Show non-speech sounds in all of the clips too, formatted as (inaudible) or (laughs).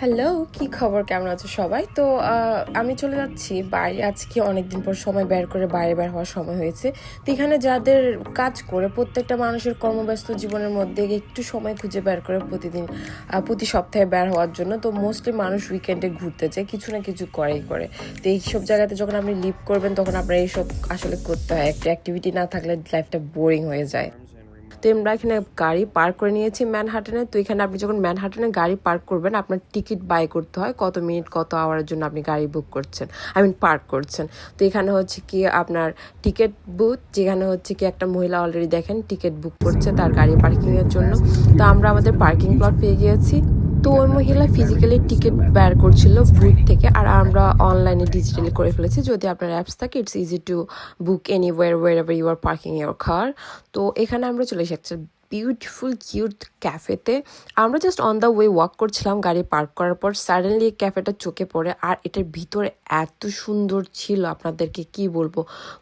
Hello, কি খবর? কেমন আছো সবাই? তো আমি চলে যাচ্ছি বাইরে। আজকে অনেকদিন পর সময় বের করে বাইরে বের হওয়ার সময় হয়েছে। তো এখানে যাদের কাজ করে, প্রত্যেকটা মানুষের কর্মব্যস্ত জীবনের মধ্যে একটু সময় খুঁজে বের করে প্রতিদিন প্রতি সপ্তাহে বের হওয়ার জন্য। তো মোস্টলি মানুষ উইকেন্ডে ঘুরতে যায়, কিছু না কিছু করেই করে। তো এইসব জায়গাতে যখন আপনি লিভ করবেন, তখন আপনার এইসব আসলে করতে হয়। একটা অ্যাক্টিভিটি না থাকলে লাইফটা বোরিং হয়ে যায়। তো আমরা এখানে গাড়ি পার্ক করে নিয়েছি ম্যানহাটনে। তো এখানে আপনি যখন ম্যানহাটনে গাড়ি পার্ক করবেন, আপনার টিকিট বাই করতে হয় কত মিনিট, কত আওয়ারের জন্য আপনি গাড়ি বুক করছেন। আই মিন পার্ক করছেন। তো এখানে হচ্ছে কি আপনার টিকিট বুথ যেখানে হচ্ছে কি একটা মহিলা অলরেডি দেখেন টিকিট বুক করছে তার গাড়ি পার্কিংয়ের জন্য। তো আমরা আমাদের পার্কিং প্লট পেয়ে গিয়েছি। তো ওর মহিলা ফিজিক্যালি টিকিট বের করছিল বুক থেকে, আর আমরা অনলাইনে ডিজিটালি করে ফেলেছি। যদি আপনার অ্যাপস থাকে it's easy to book anywhere wherever you are parking your car তো এখানে আমরা চলে এসেছি বিউটিফুল কিউট ক্যাফেতে আমরা just on the way walk করছিলাম, গাড়ি পার্ক করার পর সাডেনলি ক্যাফেটা চোখে পড়ে আর এটার ভিতরে এত সুন্দর ছিল আপনাদেরকে কি বলব?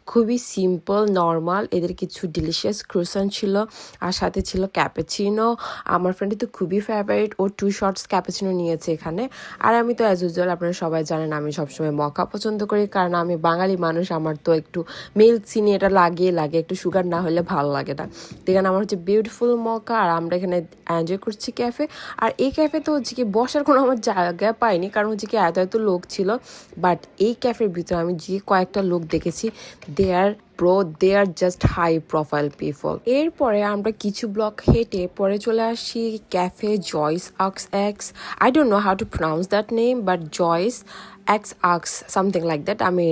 খুবই সিম্পল নর্মাল এদের কিছু ডিলিশিয়াস ক্রুসান ছিল আর সাথে ছিল ক্যাপেচিনো আমার ফ্রেন্ডই তো খুবই ফেভারিট ও টু শর্টস ক্যাপেচিনো নিয়েছে এখানে। আর আমি তো অ্যাজ ইউজুয়াল আপনারা সবাই জানেন আমি সবসময় মকা পছন্দ করি, কারণ আমি বাঙালি মানুষ, আমার তো একটু মিল্ক চিনি এটা লাগে লাগে একটু সুগার না হলে ভালো লাগে না। দেখেন আমার হচ্ছে বিউটিফুল মকা আর আমরা এখানে এনজয় করছি ক্যাফে আর এই ক্যাফে তো হচ্ছে কি বসার কোনো আমার জায়গা পাইনি, কারণ হচ্ছে কি এত এত লোক ছিল। বাট এই ক্যাফের ভিতরে আমি যে কয়েকটা লোক দেখেছি they are bro they are just high profile people এরপরে আমরা কিছু ব্লক হেঁটে পরে চলে আসি ক্যাফে জয়েস আক্স x I don't know how to pronounce that name but Joyce x আক্স সামথিং লাইক দ্যাট আমি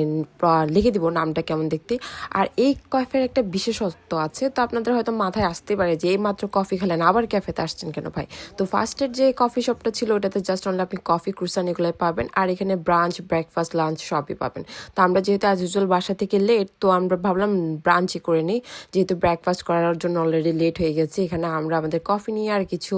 লিখে দিব নামটা কেমন দেখতে। আর এই ক্যাফের একটা বিশেষত্ব আছে, তো আপনাদের হয়তো মাথায় আসতে পারে যে এই মাত্র কফি খেলেন, আবার ক্যাফেতে আসছেন কেন ভাই? তো ফার্স্টের যে কফি শপটা ছিল, ওটাতে জাস্ট অনলি আপনি কফি ক্রুসান এগুলোই পাবেন, আর এখানে ব্রাঞ্চ ব্রেকফাস্ট লাঞ্চ সবই পাবেন। তো আমরা যেহেতু অ্যাজ ইউজুয়াল বাসা থেকে লেট তো আমরা ভাবলাম ব্রাঞ্চে করে নিই। যেহেতু ব্রেকফাস্ট করার জন্য অলরেডি লেট হয়ে গেছে, এখানে আমরা আমাদের কফি নিয়ে আর কিছু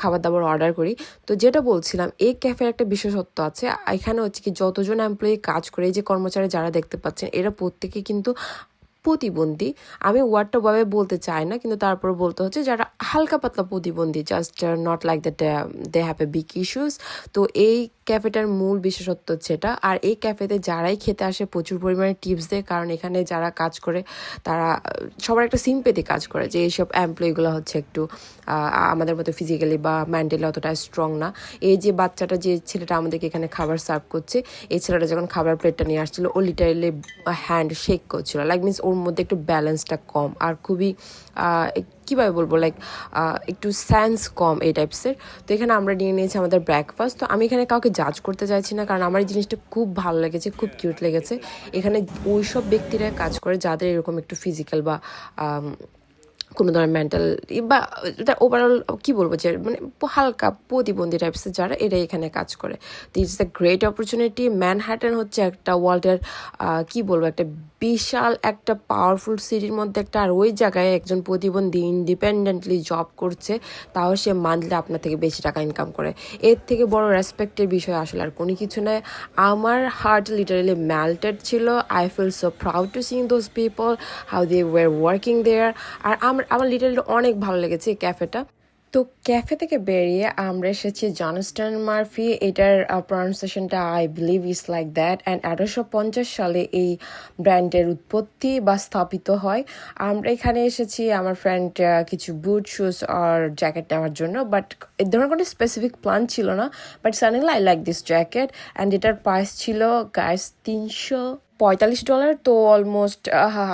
খাবার দাবার অর্ডার করি। তো যেটা বলছিলাম, এই ক্যাফের একটা বিশেষত্ব আছে, এখানে হচ্ছে কি যতজন এমপ্লয়ি কাজ করে, এই যে কর্মচারী যারা দেখতে পাচ্ছেন, এরা প্রত্যেকে কিন্তু প্রতিবন্ধী। আমি ওয়ার্ডটা ভাবে বলতে চাই না, কিন্তু তারপর বলতে হচ্ছে যারা হালকা পাতলা প্রতিবন্ধী just not like that they have a big issues তো এই ক্যাফেটার মূল বিশেষত্ব হচ্ছে এটা। আর এই ক্যাফেতে যারাই খেতে আসে, প্রচুর পরিমাণে টিপস দেয়। কারণ এখানে যারা কাজ করে, তারা, সবার একটা সিম্পেতে কাজ করে যে এইসব এমপ্লয়িগুলো হচ্ছে একটু আমাদের মতো ফিজিক্যালি বা মেন্টালি অতটা স্ট্রং না। এই যে বাচ্চাটা, যে ছেলেটা আমাদেরকে এখানে খাবার সার্ভ করছে, এই ছেলেটা যখন খাবার প্লেটটা নিয়ে আসছিল, ও লিটারেলি হ্যান্ড শেক করছিল। লাইক মিনস ওর মধ্যে একটু ব্যালেন্সটা কম। আর খুবই কীভাবে বলব লাইক একটু সেন্স কম এই টাইপসের তো এখানে আমরা নিয়ে নিয়েছি আমাদের ব্রেকফাস্ট তো আমি এখানে কাউকে জাজ করতে চাইছি না, কারণ আমার এই জিনিসটা খুব ভালো লেগেছে, খুব কিউট লেগেছে। এখানে ওই সব ব্যক্তিরা কাজ করে যাদের এরকম একটু ফিজিক্যাল বা কোনো ধরনের মেন্টাল বা, এটা ওভারঅল কী বলব যে মানে হালকা প্রতিবন্ধী টাইপসের যারা এরা এখানে কাজ করে। তো it's the great opportunity Manhattan হচ্ছে একটা ওয়ার্ল্ডের কী বলব, একটা বিশাল একটা পাওয়ারফুল সিটির মধ্যে একটা আর ওই জায়গায় একজন প্রতিবন্ধী ইন্ডিপেন্ডেন্টলি জব করছে, তাও সে মান্থলি আপনার থেকে বেশি টাকা ইনকাম করে। এর থেকে বড় রেসপেক্টের বিষয় আসলে আর কোনো কিছু নয়। আমার হার্ট লিটারেলি ম্যাল্টেড ছিল। I feel so proud to sing those people how they were working there আর আমার আমার লিটারেলি অনেক ভালো লেগেছে এই ক্যাফেটা তো ক্যাফে থেকে বেরিয়ে আমরা এসেছি জনস্টন মার্ফি। এটার প্রনাউন্সিয়েশনটা I believe is like that and আঠারোশো পঞ্চাশ সালে এই ব্র্যান্ডের উৎপত্তি বা স্থাপিত হয়। আমরা এখানে এসেছি আমার ফ্রেন্ড কিছু বুট শুজ আর জ্যাকেট নেওয়ার জন্য। বাট এর ধরনের কোনো স্পেসিফিক প্ল্যান ছিল না। But suddenly I like this jacket and এটার প্রাইস ছিল গাইস তিনশো পঁয়তাল্লিশ ডলার তো অলমোস্ট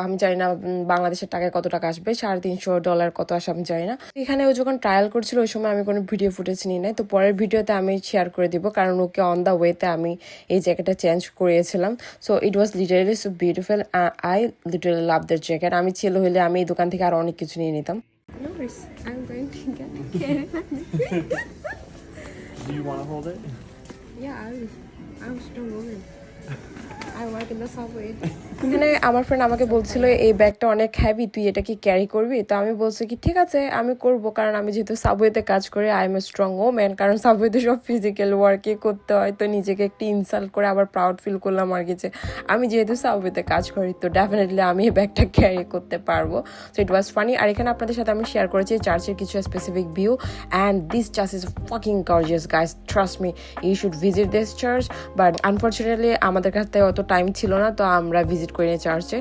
আমি জানি না বাংলাদেশের টাকায় কত টাকা আসবে সাড়ে তিনশো ডলার কত আসে আমি জানি না এখানে ও যখন ট্রায়াল করছিল ওই সময় আমি কোনো ভিডিও ফুটেজ নিই নাই তো পরের ভিডিওতে আমি শেয়ার করে দিব কারণ ওকে অন দ্য ওয়েতে আমি এই জ্যাকেটটা চেঞ্জ করিয়েছিলাম so it was literally so beautiful I literally love that jacket আমি ছিল হলে আমি এই দোকান থেকে আরও অনেক কিছু নিয়ে নিতাম (laughs) Do you want to hold it? Yeah, I will. I'm a strong woman. I work in the subway. (laughs) এখানে আমার ফ্রেন্ড আমাকে বলছিল, এই ব্যাগটা অনেক হ্যাভি তুই এটা কি ক্যারি করবি? তো আমি বলছি কি, ঠিক আছে, আমি করব, কারণ আমি যেহেতু সাবওয়েতে কাজ করি I am a strong woman কারণ সাবওয়েতে সব ফিজিক্যাল ওয়ার্কে করতে হয়, তো নিজেকে একটু ইনসাল্ট করে আবার প্রাউড ফিল করলাম আর কি যে, আমি যেহেতু সাবওয়েতে কাজ করি, তো ডেফিনেটলি আমি এই ব্যাগটা ক্যারি করতে পারব। সো ইট ওয়াজ ফানি আর এখানে আপনাদের সাথে আমি শেয়ার করেছি চার্চের কিছু specific view and this church is fucking gorgeous guys trust me you should visit this church but unfortunately আমাদের কাছে অত টাইম ছিল না, তো আমরা ভিজিট করিনি চার্চে